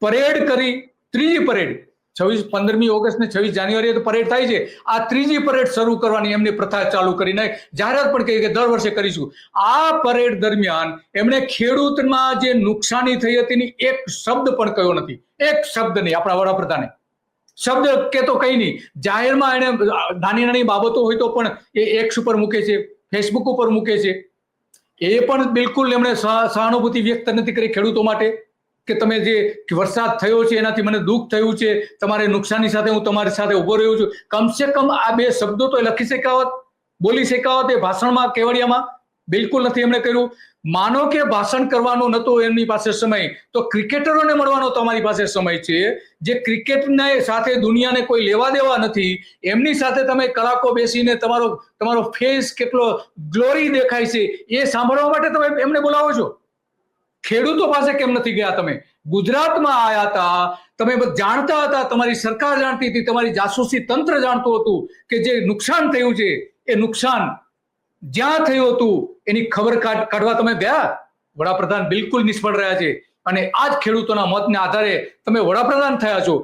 Parade કરી, ત્રીજી parade. છવ્વીસ, પંદરમી ઓગસ્ટ ને છવ્વીસ જાન્યુઆરીએ તો પરેડ થાય છે. આ ત્રીજી પરેડ શરૂ કરવાની એમની પ્રથા ચાલુ કરી નાખી. જાહેરાત પણ કહી કે દર વર્ષે કરીશું. આ પરેડ દરમિયાન એમણે ખેડૂતમાં જે નુકસાની થઈ હતી એની એક શબ્દ પણ કયો નથી. એક શબ્દ નહીં, આપણા વડાપ્રધાને. શબ્દ કે તો કઈ નહીં. જાહેરમાં એને નાની નાની બાબતો હોય તો પણ એ એક્સ ઉપર મૂકે છે ફેસબુક ઉપર મૂકે છે. એ પણ બિલકુલ એમણે સહ- સહાનુભૂતિ વ્યક્ત નથી કરી ખેડૂતો માટે. કે તમે જે વરસાદ થયો છે, એનાથી મને દુઃખ થયું છે, તમારે નુકસાની સાથે હું તમારી સાથે ઊભો રહ્યો છું. કમસે કમ આ બે શબ્દો તો લખી શકાવત, બોલી શકાવત, એ ભાષણમાં, કેવડિયામાં? બિલકુલ નથી એમણે કર્યું. માનો કે ભાષણ કરવાનો નતો એમની પાસે સમય, તો ક્રિકેટરોને મળવાનો તમારી પાસે સમય છે. જે ક્રિકેટને સાથે દુનિયાને કોઈ લેવા દેવા નથી, એમની સાથે તમે કલાકો બેસીને તમારો તમારો ફેસ કેટલો ગ્લોરી દેખાય છે, એ સાંભળવા માટે તમે એમને બોલાવો છો? ખેડૂતો પાસે કેમ નથી ગયા તમે? ગુજરાતમાં આયા હતા, તમે જાણતા હતા, તમારી સરકાર જાણતી હતી, તમારી જાસૂસી તંત્ર જાણતું હતું કે જે નુકસાન થયું છે, એ નુકસાન જ્યાં થયું હતું, એની ખબર કાઢ- કાઢવા તમે ગયા? વડાપ્રધાન બિલકુલ નિષ્ફળ રહ્યા છે. અને આ જ ખેડૂતોના મતને આધારે તમે વડાપ્રધાન થયા છો.